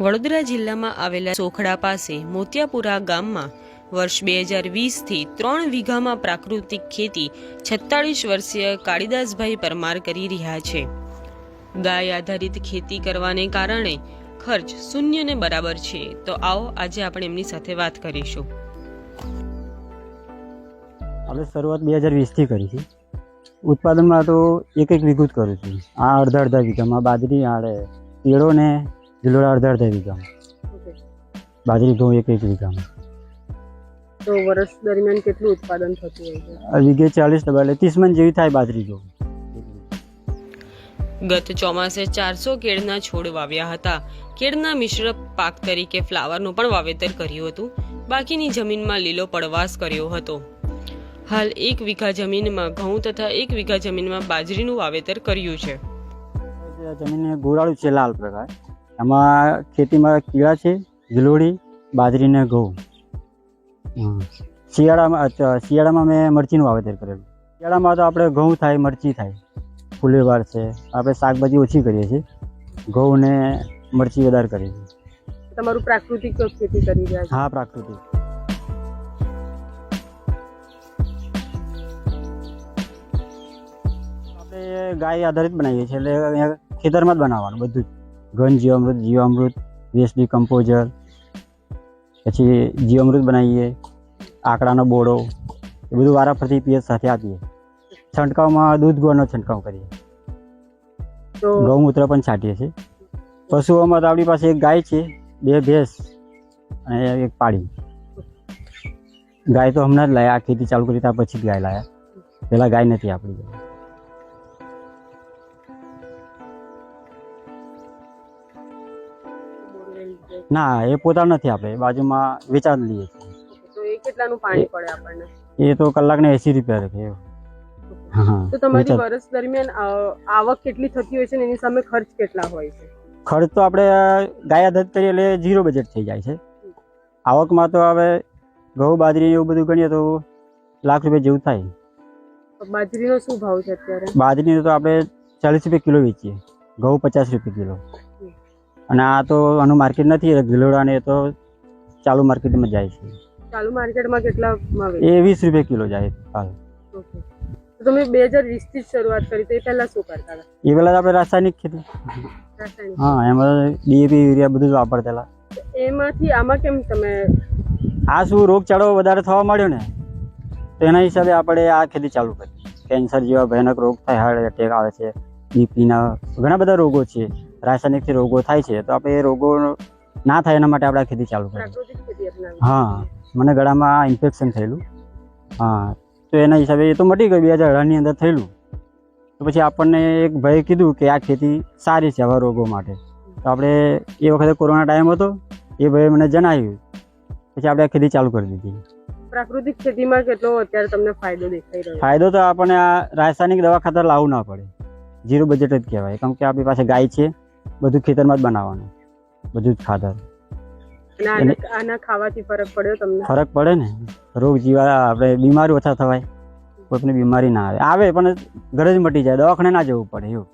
વડોદરા જિલ્લામાં આવેલા સોખડા પાસે મોતિયાપુરા ગામમાં વર્ષ બે હજાર વીસથી ત્રણ વીઘામાં પ્રાકૃતિક ખેતી છત્તાળીસ વર્ષીય કાળીદાસભાઈ પરમાર કરી રહ્યા છે. ગાય આધારિત ખેતી કરવાને કારણે ખર્ચ શૂન્ય ને બરાબર છે. તો આવો આજે આપણે એમની સાથે વાત કરીશું. આપણે શરૂઆત બે હજાર વીસથી કરી છે. ઉત્પાદનમાં તો એક એક વીઘું કરું છું. આ અડધા અડધા વીઘામાં બાજરી, આડે કેળો ને ગિલોડા અડધા અડધા વીઘામાં બાજરી ઘઉં એક એક વીઘામાં તો વર્ષ દરમિયાન કેટલું ઉત્પાદન થતું હોય છે વીઘે ચાલીસ ડબ્બા એટલે ત્રીસ મણ જેવી થાય બાજરી ઘઉં ગત ચોમાસે ચારસો કેળના છોડ વાવ્યા હતા. કેળના મિશ્ર પાક તરીકે ફ્લાવરનું પણ વાવેતર કર્યું હતું. બાકીની જમીનમાં લીલો પડવાસ કર્યો હતો. હાલ એક વીઘા જમીનમાં ઘઉં તથા એક વીઘા જમીનમાં બાજરીનું વાવેતર કર્યું છે. જમીન ગોરાળું છે લાલ પ્રકાર. એમાં ખેતીમાં કીડા છે ગિલોડી બાજરી ને ઘઉં. શિયાળામાં અચ્છા, શિયાળામાં મેં મરચીનું વાવેતર કરેલું. શિયાળામાં તો આપણે ઘઉં થાય મરચી થાય. ફુલેવાર છે આપણે શાકભાજી ઓછી કરીએ છીએ. ઘઉં ને મરચી વધારે કરીએ છીએ. તમારું પ્રાકૃતિક ખેતી કરી રહ્યા હા પ્રાકૃતિક. આપણે ગાય આધારિત બનાવીએ છીએ એટલે અહીંયા ખેતરમાં જ બનાવવાનું બધું જ. ઘન જીવામૃત જીવામૃત વેસ્ટ કમ્પોઝર પછી જીવામૃત બનાવીએ આકડાનો બોડો એ બધું વારાફરતી પીએચ સાથે આપીએ. છંટકાવમાં દૂધ ગોળનો છંટકાવ કરીએ. ગૌમૂત્ર પણ છાંટીએ છીએ. પશુઓમાં તો આપણી પાસે એક ગાય છે બે ભેંસ અને એક પાડી ગાય તો હમણાં જ લાયા આ ખેતી ચાલુ કરી ત્યાં પછી જ ગાય લાયા. પહેલાં ગાય નથી આપણી ના એ પોતા નથી આપણે બાજુમાં વેચાણ લઈએ. છીએ તો એ કેટલાનું પાણી પડે આપણને? એ તો કલાકને એંસી રૂપિયા રાખે એવું. તો તમારી વર્ષ દરમિયાન આવક કેટલી થતી હોય છે એની સામે ખર્ચ કેટલા હોય છે? ખર્ચ તો આપણે ગાય આધારિત કરીએ એટલે ઝીરો બજેટ થઈ જાય છે. આવકમાં તો હવે ઘઉં બાજરી એવું બધું ગણીએ તો લાખ રૂપિયા જેવું થાય. બાજરીનો શું ભાવ છે અત્યારે? બાજરીનું તો આપણે ચાલીસ રૂપિયા કિલો વેચીએ. ઘઉં પચાસ રૂપિયા કિલો. અને આ તો આનું માર્કેટ નથી ગીલોડાને એ તો ચાલુ માર્કેટમાં જાય છે. ચાલુ માર્કેટમાં કેટલા એ વીસ રૂપિયા કિલો જાય હાલ. તમે બે હજાર વીસથી શરૂઆત કરી તો એ પહેલા શું કરતા હતા? એ પહેલાં આપણે રાસાયણિક ખેતી. હા એમાં ડીએપી યુરિયા બધું જ વાપરતા એમાંથી આમાં કેમ તમે આ શું રોગચાળો વધારે થવા માંડ્યો ને તો એના હિસાબે આપણે આ ખેતી ચાલુ કરી. કેન્સર જેવા ભયાનક રોગ થાય હાર્ટ એટેક આવે છે બીપીના ઘણા બધા રોગો છે. રાસાયણિકથી રોગો થાય છે તો આપણે એ રોગો ના થાય એના માટે આપણે આ ખેતી ચાલુ કરી હા મને ગળામાં ઇન્ફેક્શન થયેલું. હા તો એના હિસાબે એ તો મટી ગયું બે હજાર અઢારની અંદર થયેલું. તો પછી આપણને એક ભાઈએ કીધું કે આ ખેતી સારી છે આવા રોગો માટે. તો આપણે એ વખતે કોરોના ટાઈમ હતો એ ભાઈએ મને જણાવ્યું. પછી આપણે આ ખેતી ચાલુ કરી દીધી. પ્રાકૃતિક ખેતીમાં કેટલો અત્યારે તમને ફાયદો દેખાઈ રહ્યો? ફાયદો તો આપણને આ રાસાયણિક દવા ખાતર લાવવું ના પડે. ઝીરો બજેટ જ કહેવાય. કેમ કે આપણી પાસે ગાય છે બધું ખેતરમાં જ બનાવવાનું. બધું જ ખાતર. આના ખાવાથી ફરક પડ્યો તમને? ફરક પડે ને. રોગ જીવાળા આપણે બીમારી ઓછા થવાય. કોઈ બીમારી ના આવે. આવે પણ ઘરે જ મટી જાય. દવાખાને ના જવું પડે એવું.